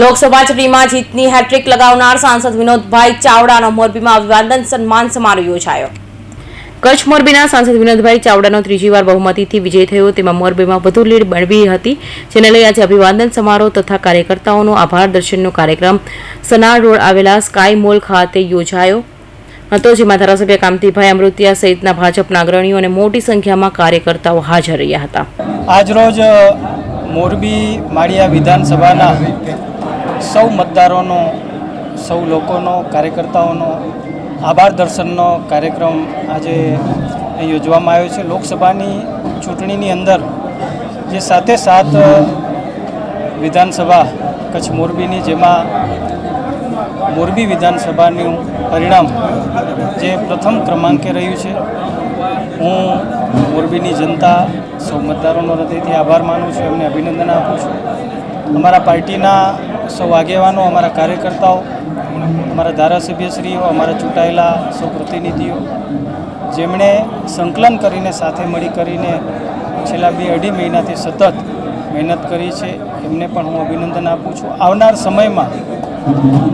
લોકસભા ચૂંટણીમાં જીતની હેટ્રિક લગાવનાર સાંસદ વિનોદભાઈ ચાવડાનો મોરબીમાં અભિવાદન સન્માન સમારોહ યોજાયો. કચ્છ મોરબીના સાંસદ વિનોદભાઈ ચાવડાનો ત્રીજી વાર બહુમતીથી વિજય થયો. તેમાં મોરબીમાં વધુ લીડ મેળવી હતી, જેને લઈ આજે અભિવાદન સમારોહ તથા કાર્યકર્તાઓનો આભાર. દર્શનનો કાર્યક્રમ સનાર રોડ આવેલા સ્કાય મોલ ખાતે યોજાયો હતો, જેમાં ધારાસભ્ય કામતીભાઈ અમૃતિયા સહિતના ભાજપના અગ્રણીઓ અને મોટી સંખ્યામાં કાર્યકર્તાઓ હાજર રહ્યા હતા. આજરોજ મોરબી માળિયા વિધાનસભાના સૌ મતદારોનો, સૌ લોકોનો, કાર્યકર્તાઓનો આભાર દર્શનનો કાર્યક્રમ આજે યોજવામાં આવ્યો છે. લોકસભાની ચૂંટણીની અંદર જે સાથે સાત વિધાનસભા કચ્છ મોરબીની, જેમાં મોરબી વિધાનસભાનું પરિણામ જે પ્રથમ ક્રમાંકે રહ્યું છે. હું મોરબીની જનતા સૌ મતદારોનો હૃદયથી આભાર માનું છું, એમને અભિનંદન આપું છું. અમારા પાર્ટીના સૌ આગેવાનો, અમારા કાર્યકર્તાઓ, અમારા ધારાસભ્યશ્રીઓ, અમારા ચૂંટાયેલા સૌ પ્રતિનિધિઓ જેમણે સંકલન કરીને, સાથે મળી કરીને છેલ્લા બે અઢી મહિનાથી સતત મહેનત કરી છે. એમને પણ હું અભિનંદન આપું છું. આવનાર સમયમાં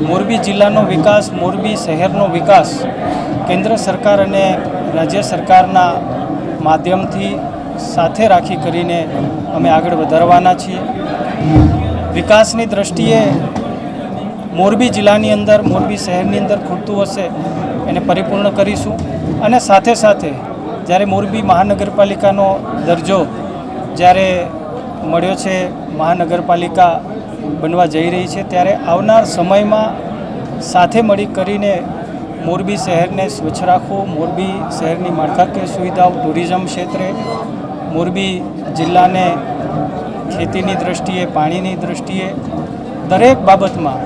મોરબી જિલ્લાનો વિકાસ, મોરબી શહેરનો વિકાસ કેન્દ્ર સરકાર અને રાજ્ય સરકારના માધ્યમથી સાથે રાખી કરીને અમે આગળ વધારવાના છીએ. વિકાસની દ્રષ્ટિએ મોરબી જિલ્લાની અંદર, મોરબી શહેરની અંદર ખૂટતું હશે, એને પરિપૂર્ણ કરીશું. અને સાથે સાથે જ્યારે મોરબી મહાનગરપાલિકાનો દરજ્જો જ્યારે મળ્યો છે, મહાનગરપાલિકા બનવા જઈ રહી છે, ત્યારે આવનાર સમયમાં સાથે મળી કરીને મોરબી શહેરને સ્વચ્છ રાખવું, મોરબી શહેરની માળખાકીય સુવિધાઓ, ટુરિઝમ ક્ષેત્રે મોરબી જિલ્લાને ખેતીની દ્રષ્ટિએ, પાણીની દ્રષ્ટિએ દરેક બાબતમાં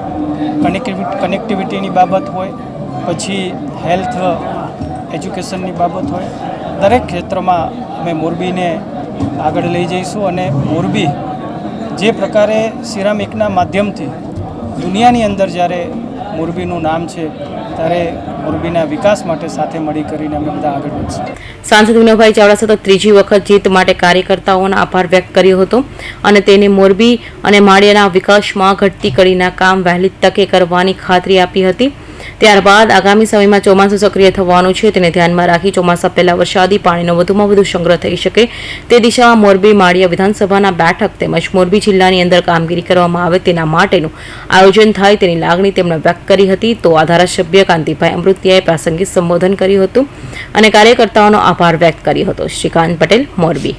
કનેક્ટિવિટી કનેક્ટિવિટીની બાબત હોય, પછી હેલ્થ એજ્યુકેશનની બાબત હોય, દરેક ક્ષેત્રમાં અમે મોરબીને આગળ લઈ જઈશું અને મોરબી જે પ્રકારે સિરામિકના માધ્યમથી દુનિયાની અંદર જ્યારે મોરબીનું નામ છે, ત્યારે મોરબીના વિકાસ માટે સાથે મળી કરીને અમે બધા આગળ વધશું. સાંસદ વિનોદભાઈ ચાવડા સતત ત્રીજી વખત જીત માટે કાર્યકર્તાઓનો આભાર વ્યક્ત કર્યો હતો અને તેને મોરબી અને માળિયાના વિકાસમાં ઘટતી કડીના કામ વહેલી તકે કરવાની ખાતરી આપી હતી. ત્યારબાદ આગામી સમયમાં ચોમાસું સક્રિય થવાનું છે, તેને ધ્યાનમાં રાખી ચોમાસા પહેલા વરસાદી પાણીનો વધુમાં વધુ સંગ્રહ થઈ શકે. તે દિશામાં મોરબી, માળિયા વિધાનસભાના બેઠક તેમજ મોરબી જિલ્લાની અંદર કામગીરી કરવામાં આવે તેના માટેનું આયોજન થાય તેની લાગણી તેમણે વ્યક્ત કરી હતી. તો આ ધારાસભ્ય કાંતિભાઈ અમૃતિયાએ પ્રાસંગિક સંબોધન કર્યું હતું અને કાર્યકર્તાઓનો આભાર વ્યક્ત કર્યો હતો. શ્રીકાંત પટેલ, મોરબી.